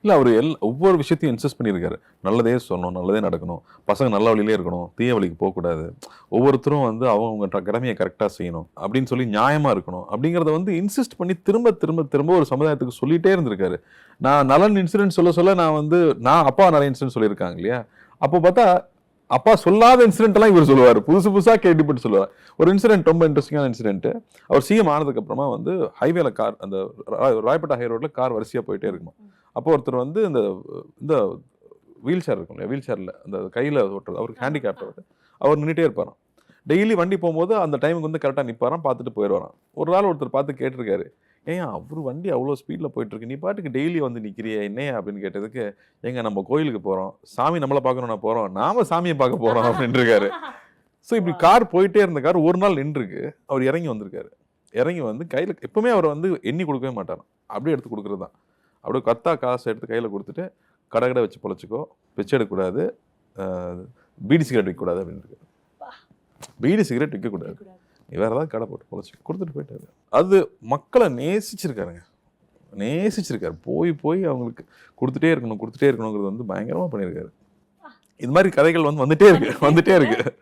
இல்லை அவர் எல் ஒவ்வொரு விஷயத்தையும் இன்சிஸ்ட் பண்ணியிருக்காரு. நல்லதே சொல்லணும் நல்லதே நடக்கணும். பசங்க நல்ல வழியிலே இருக்கணும் தீய வழிக்கு போகக்கூடாது. ஒவ்வொருத்தரும் வந்து அவங்க கடமையை கரெக்டாக செய்யணும் அப்படின்னு சொல்லி நியாயமாக இருக்கணும் அப்படிங்கிறத வந்து இன்சிஸ்ட் பண்ணி திரும்ப திரும்ப திரும்ப ஒரு சமுதாயத்துக்கு சொல்லிட்டே இருந்திருக்காரு. நான் நலன் இன்சிடென்ட் சொல்ல சொல்ல நான் வந்து நான் அப்பா நிறைய இன்சிடென்ட் சொல்லியிருக்காங்க இல்லையா? அப்போ பார்த்தா அப்பா சொல்லாத இன்சிடென்ட்லாம் இவர் சொல்லுவார். புதுசு புதுசாக கேட்டுப்பட்டு சொல்லுவார். ஒரு இன்சிடென்ட் ரொம்ப இன்ட்ரெஸ்டிங்கான இன்சிடென்ட்டு அவர் சிஎம் ஆனதுக்கப்புறமா வந்து ஹைவேல கார் அந்த ரா- ஹை ரோட்டில் கார் வரிசையாக போயிட்டே இருக்குமா. அப்போ ஒருத்தர் வந்து இந்த இந்த வீல் சேர் இருக்கும் இல்லையா வீல் சேரில் அந்த கையில் ஓட்டுறது அவருக்கு ஹேண்டிகேப்ட் அவர். நின்றுட்டே இருப்பாராம். டெய்லி வண்டி போகும்போது அந்த டைமுக்கு வந்து கரெக்டாக நிற்பாராம் பார்த்துட்டு போயிடுவாராம் ஒரு நாள் ஒருத்தர் பார்த்து கேட்டிருக்காரு ஏன் அவர் வண்டி அவ்வளோ ஸ்பீடில் போயிட்டு இருக்கு நீ பாட்டுக்கு டெய்லி வந்து நிற்கிறியே என்னையா அப்படின்னு கேட்டதுக்கு எங்க நம்ம கோயிலுக்கு போகிறோம் சாமி நம்மளை பார்க்கணும் நான் போகிறோம் நாம சாமியை பார்க்க போகிறோம் அப்படின்னு இருக்காரு ஸோ இப்படி கார் போயிட்டே இருந்த கார் ஒரு நாள் நின்றுருக்கு. அவர் இறங்கி வந்திருக்காரு. இறங்கி வந்து கையில் எப்பவுமே அவர் வந்து எண்ணி கொடுக்கவே மாட்டாராம். அப்படியே எடுத்து கொடுக்குறது தான். அப்படியே கத்தா காசை எடுத்து கையில் கொடுத்துட்டு கடை கடை வச்சு பொழைச்சிக்கோ. பிச்சை எடுக்கக்கூடாது. பீடி சிகரெட் விற்கக்கூடாது அப்படின்னு இருக்கு பீடி சிகரெட் விற்கக்கூடாது. நீ வேறு ஏதாவது கடை போட்டு பொழைச்சி கொடுத்துட்டு போயிட்டாரு அது மக்களை நேசிச்சிருக்காருங்க. நேசிச்சிருக்காரு. போய் போய் அவங்களுக்கு கொடுத்துட்டே இருக்கணும் கொடுத்துட்டே இருக்கணுங்கிறது வந்து பயங்கரமாக பண்ணியிருக்காரு. இது மாதிரி கதைகள் வந்து வந்துட்டே இருக்கு வந்துட்டே இருக்கு.